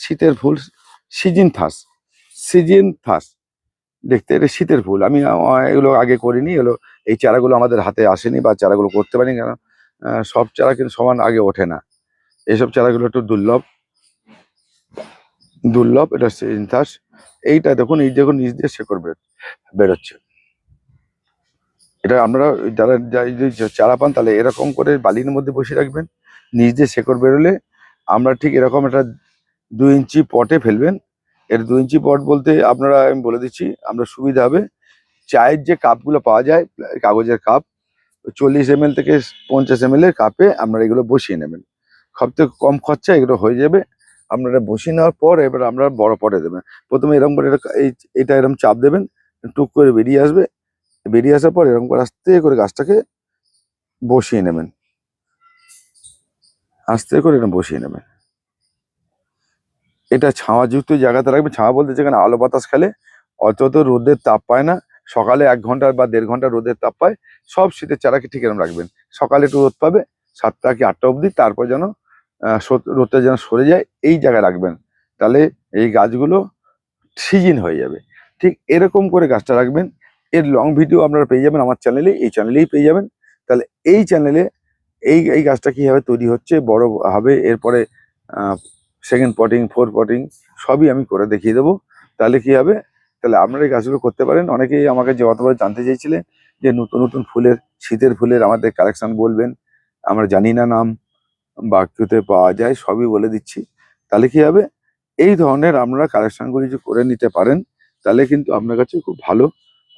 শীতের ফুল, সিজিন থাস সিজিন থাস। দেখতে এটা শীতের ফুল। আমি এগুলো আগে করিনি। এগুলো এই চারাগুলো আমাদের হাতে আসেনি বা চারাগুলো করতে পারিনি কেন? সব চারা কিন্তু সমান আগে ওঠে না। এইসব চারাগুলো একটু দুর্লভ। দুর্লভ, এটা সিজিন থাস। এইটা দেখুন, এই দেখুন, নিচ দিয়ে শেকড় বের, বেরোচ্ছে। এটা ওই যারা চারা পান, তাহলে এরকম করে বালির মধ্যে বসিয়ে রাখবেন। নিচ দিয়ে শেকড় বেরোলে আমরা ঠিক এরকম একটা দু ইঞ্চি পটে ফেলবেন। এর দু ইঞ্চি পট বলতে আপনারা আমি বলে দিচ্ছি, আমরা সুবিধা হবে। চায়ের যে কাপগুলো পাওয়া যায়, কাগজের কাপ, চল্লিশ এম থেকে পঞ্চাশ এম এর কাপে আপনারা এগুলো বসিয়ে নেবেন। সব থেকে কম খরচা এগুলো হয়ে যাবে। আপনারা বসিয়ে নেওয়ার পর এবার আমরা বড় পটে দেবেন। প্রথমে এরকম করে এটা- এরকম চাপ দেবেন, টুক করে বেরিয়ে আসবে। বেরিয়ে আসার পর এরকম করে আস্তে করে গাছটাকে বসিয়ে নেবেন। আস্তে করে এরকম বসিয়ে নেবেন। এটা ছাওয়াযুক্ত জায়গাতে রাখবে। ছাওয়া বলতে যেখানে আলো বাতাস খেলে অত তো রোদের তাপ পায় না। সকালে এক ঘণ্টা বা দেড় ঘণ্টা রোদের তাপ পায়। সব শীতের চারাকে ঠিক এরকম রাখবেন। সকালে একটু রোদ পাবে, সাতটা কি আটটা অবধি, তারপর যেন রোদটা যেন সরে যায়, এই জায়গায় রাখবেন। তাহলে এই গাছগুলো সিজিন হয়ে যাবে। ঠিক এরকম করে গাছটা রাখবেন। এর লং ভিডিও আপনারা পেয়ে যাবেন আমার চ্যানেলে এই চ্যানেলেই পেয়ে যাবেন। তাহলে এই চ্যানেলে এই এই গাছটা কীভাবে তৈরি হচ্ছে, বড় হবে, এরপরে সেকেন্ড পটিং ফোর পটিং সবই আমি করে দেখিয়ে দেবো। তাহলে কি হবে? তাহলে আপনারা এই গাছগুলো করতে পারেন। অনেকেই আমাকে যে অতবার জানতে চাইছিলেন যে নতুন নতুন ফুলের, শীতের ফুলের আমাদের কালেকশন বলবেন। আমরা জানি না নাম বা কোথায় পাওয়া যায়, সবই বলে দিচ্ছি। তাহলে কি হবে? এই ধরনের আপনারা কালেকশানগুলি যদি করে নিতে পারেন, তাহলে কিন্তু আপনার কাছে খুব ভালো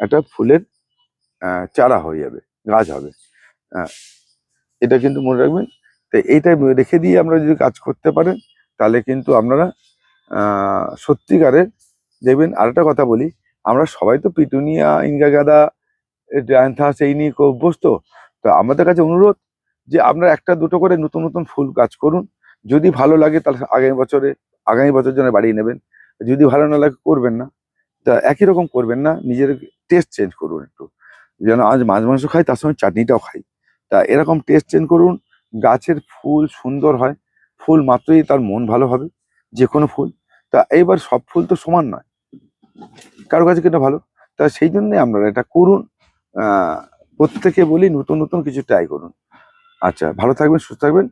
একটা ফুলের চারা হয়ে যাবে, গাছ হবে। এটা কিন্তু মনে রাখবেন। তো এইটা রেখে দিয়ে আমরা যদি কাজ করতে পারেন তাহলে কিন্তু আপনারা সত্যিকারের দেখবেন আরেকটা কথা বলি, আমরা সবাই তো পিটুনিয়া ইনকা গাদা ডায়ান্থাস এই নিয়ে অভ্যস্ত। তো আমাদের কাছে অনুরোধ যে আপনারা একটা দুটো করে নতুন নতুন ফুল কাজ করুন। যদি ভালো লাগে তাহলে আগামী বছরে, আগামী বছর জন্য বাড়িয়ে নেবেন। যদি ভালো না লাগে করবেন না। তা একই রকম করবেন না, নিজের টেস্ট চেঞ্জ করুন একটু। যেন আজ মাছ মাংস খাই, তার সঙ্গে চাটনিটাও খাই। তা এরকম টেস্ট চেঞ্জ করুন, গাছের ফুল সুন্দর হয়। ফুল মাত্রই তার মন ভালো হবে যে কোনো ফুল। তা এবার সব ফুল তো সমান নয়। কারও কাছে কিন্তু ভালো। তা সেই জন্যে আমরা এটা করুন। প্রত্যেকে বলি নতুন নতুন কিছু ট্রাই করুন। আচ্ছা ভালো থাকবেন, সুস্থ থাকবেন।